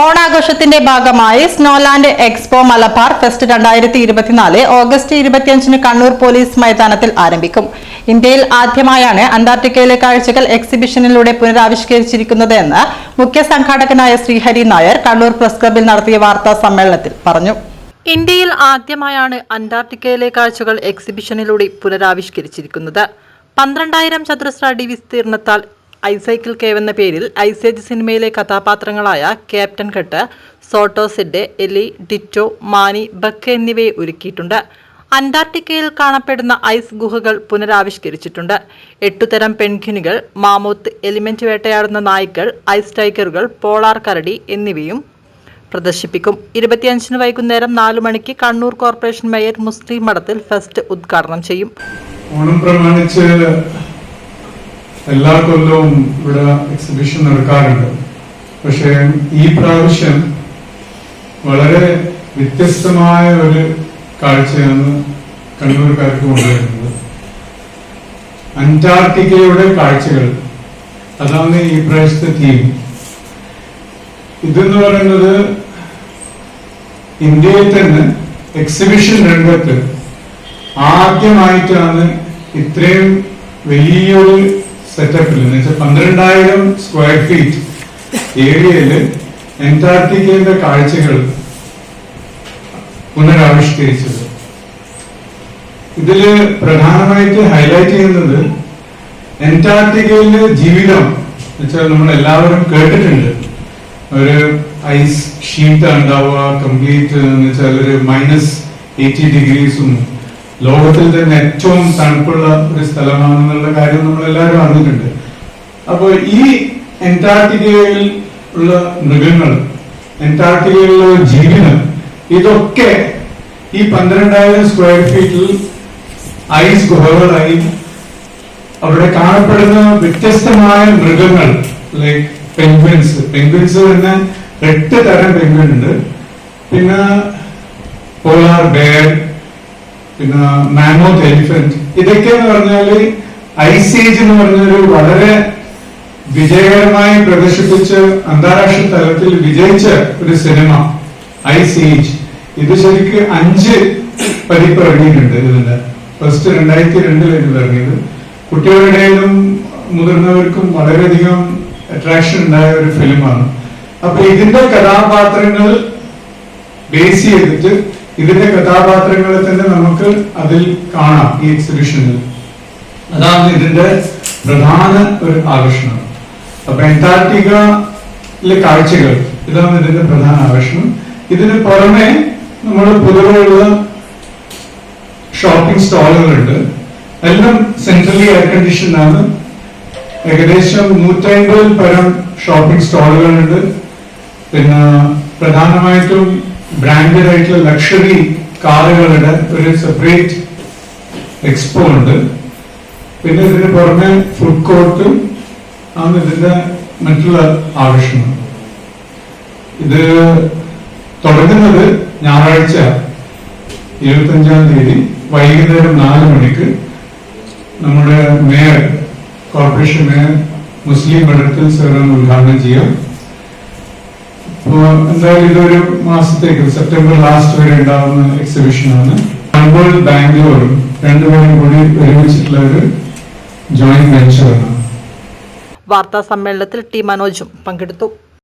ഓണാഘോഷത്തിന്റെ ഭാഗമായി Snowland expo Malabar fest രണ്ടായിരത്തി ഇരുപത്തിനാല് ഓഗസ്റ്റ് ഇരുപത്തിയഞ്ചിന് കണ്ണൂർ പോലീസ് മൈതാനത്തിൽ ആരംഭിക്കും. ഇന്ത്യയിൽ ആദ്യമായാണ് അന്റാർട്ടിക്കയിലെ കാഴ്ചകൾ എക്സിബിഷനിലൂടെ പുനരാവിഷ്കരിച്ചിരിക്കുന്നത് എന്ന് മുഖ്യ സംഘാടകനായ ശ്രീഹരി നായർ കണ്ണൂർ പ്രസ് ക്ലബിൽ നടത്തിയ വാർത്താ സമ്മേളനത്തിൽ പറഞ്ഞു. ഇന്ത്യയിൽ ആദ്യമായാണ് അന്റാർട്ടിക്കയിലെ കാഴ്ചകൾ എക്സിബിഷനിലൂടെ പുനരാവിഷ്കരിച്ചിരിക്കുന്നത്. പന്ത്രണ്ടായിരം ചതുരശ്ര അടി വിസ്തീർണത്താൽ ഐസൈക്കിൾ കേവ് എന്ന പേരിൽ ഐസേജ് സിനിമയിലെ കഥാപാത്രങ്ങളായ ക്യാപ്റ്റൻ കട്ട് സോട്ടോസിഡ് എലി ഡിറ്റോ മാനി ബക്ക് എന്നിവയെ ഒരുക്കിയിട്ടുണ്ട്. അന്റാർട്ടിക്കയിൽ കാണപ്പെടുന്ന ഐസ് ഗുഹകൾ പുനരാവിഷ്കരിച്ചിട്ടുണ്ട്. എട്ടുതരം പെൻഗ്വിനുകൾ മാമൂത്ത് എലിമെന്റ് വേട്ടയാടുന്ന നായ്ക്കൾ ഐസ് ടൈഗറുകൾ പോളാർ കരടി എന്നിവയും പ്രദർശിപ്പിക്കും. ഇരുപത്തിയഞ്ചിന് വൈകുന്നേരം നാലു മണിക്ക് കണ്ണൂർ കോർപ്പറേഷൻ മേയർ മുസ്ലിം മഠത്തിൽ ഫെസ്റ്റ് ഉദ്ഘാടനം ചെയ്യും. ഓണം പ്രമാണിച്ച് എല്ലാ കൊല്ലവും ഇവിടെ എക്സിബിഷൻ നടക്കാറുണ്ട്. പക്ഷേ ഈ പ്രാവശ്യം വളരെ വ്യത്യസ്തമായ ഒരു കാഴ്ചയാണ് കണ്ണൂർക്കാർക്ക് കൊണ്ടുവരുന്നത്. അന്റാർട്ടിക്കയുടെ കാഴ്ചകൾ. അതാണ് ഈ പ്രാവശ്യത്തെ തീം ഇതെന്ന് പറയുന്നത് ഇന്ത്യയിൽ തന്നെ എക്സിബിഷൻ രംഗത്ത് ആദ്യമായിട്ടാണ് ഇത്രയും വലിയൊരു സെറ്റപ്പിൽ എന്ന് വെച്ചാൽ പന്ത്രണ്ടായിരം സ്ക്വയർ ഫീറ്റ് ഏരിയയിൽ അന്റാർട്ടിക്കയുടെ കാഴ്ചകൾ പുനരാവിഷ്കരിച്ചത്. ഇതിൽ പ്രധാനമായിട്ട് ഹൈലൈറ്റ് ചെയ്യുന്നത് അന്റാർട്ടിക്കയിലെ ജീവിതം. വെച്ചാൽ നമ്മൾ എല്ലാവരും കേട്ടിട്ടുണ്ട്. ഒരു ഐസ് ഷീറ്റ് ഉണ്ടാവുക കംപ്ലീറ്റ് എന്ന് വെച്ചാൽ ഒരു മൈനസ് എയ്റ്റി ഡിഗ്രീസും ലോകത്തിൽ തന്നെ ഏറ്റവും തണുപ്പുള്ള ഒരു സ്ഥലമാണെന്നുള്ള കാര്യം നമ്മൾ എല്ലാവരും അറിഞ്ഞിട്ടുണ്ട്. അപ്പോൾ ഈ അന്റാർട്ടിക്കയിൽ ഉള്ള മൃഗങ്ങൾ അന്റാർട്ടിക്കയിലുള്ള ജീവിതം ഇതൊക്കെ ഈ പന്ത്രണ്ടായിരം സ്ക്വയർ ഫീറ്റിൽ ഐസ് ഗുഹകളായി അവിടെ കാണപ്പെടുന്ന വ്യത്യസ്തമായ മൃഗങ്ങൾ ലൈക് പെൻഗ്വിൻസ് പെൻഗ്വിൻസ് തന്നെ എട്ട് തരം പെൻഗ്വിൻ ഉണ്ട്. പിന്നെ പോളാർ ബെയർ പിന്നെ മാമോത്ത് എലിഫന്റ് ഇതൊക്കെ എന്ന് പറഞ്ഞാൽ ഐസേജ് എന്ന് പറഞ്ഞൊരു വളരെ വിജയകരമായി പ്രദർശിപ്പിച്ച് അന്താരാഷ്ട്ര തലത്തിൽ വിജയിച്ച ഒരു സിനിമ ഐസ് ഏജ് ഇത് ശരിക്ക് അഞ്ച് പതിപ്പ് ഇറങ്ങിയിട്ടുണ്ട് ഇതിന്റെ ഫസ്റ്റ് രണ്ടായിരത്തി രണ്ടിലാണ് ഇത് ഇറങ്ങിയത്. കുട്ടികളുടെ ഇടയിലും മുതിർന്നവർക്കും വളരെയധികം അട്രാക്ഷൻ ഉണ്ടായ ഒരു ഫിലിമാണ് അപ്പൊ ഇതിന്റെ കഥാപാത്രങ്ങൾ ബേസ് ചെയ്തിട്ട് ഇതിന്റെ കഥാപാത്രങ്ങളെ തന്നെ നമുക്ക് അതിൽ കാണാം ഈ എക്സിബിഷനിൽ അതാണ് ഇതിന്റെ പ്രധാന ഒരു ആകർഷണം. അപ്പൊ അന്റാർട്ടിക്കയിലെ കാഴ്ചകൾ ഇതാണ് ഇതിന്റെ പ്രധാന ആകർഷണം. ഇതിന് പുറമെ നമ്മൾ പൊതുവെയുള്ള ഷോപ്പിംഗ് സ്റ്റാളുകളുണ്ട് എല്ലാം സെൻട്രലി എയർ കണ്ടീഷൻ ആണ്. ഏകദേശം നൂറ്റമ്പതിൽ പരം ഷോപ്പിംഗ് സ്റ്റാളുകളുണ്ട് പിന്നെ പ്രധാനമായിട്ടും ബ്രാൻഡഡ് ആയിട്ടുള്ള ലക്ഷറി കാറുകളുടെ ഒരു സെപ്പറേറ്റ് എക്സ്പോ ഉണ്ട്. പിന്നെ ഇതിന് പുറമെ ഫുഡ് കോർട്ടും ആണ് ഇതിന്റെ മറ്റുള്ള ആവശ്യങ്ങൾ. ഇത് തുടങ്ങുന്നത് ഞായറാഴ്ച ഇരുപത്തഞ്ചാം തീയതി വൈകുന്നേരം നാല് മണിക്ക് നമ്മുടെ മേയർ കോർപ്പറേഷൻ മേയർ മുസ്ലിം മഠത്തിൽ സാറാണ് ഉദ്ഘാടനം ചെയ്യാം. എന്തായാലും ഇതൊരു മാസത്തേക്ക് സെപ്റ്റംബർ ലാസ്റ്റ് വരെ ഉണ്ടാവുന്ന എക്സിബിഷനാണ് കണ്ണൂർ ബാംഗ്ലൂരും രണ്ടുപേരും കൂടി ഒരുമിച്ചിട്ടുള്ള ഒരു ജോയിന്റ് വെഞ്ചറാണ് വാർത്താ സമ്മേളനത്തിൽ ടി മനോജും പങ്കെടുത്തു.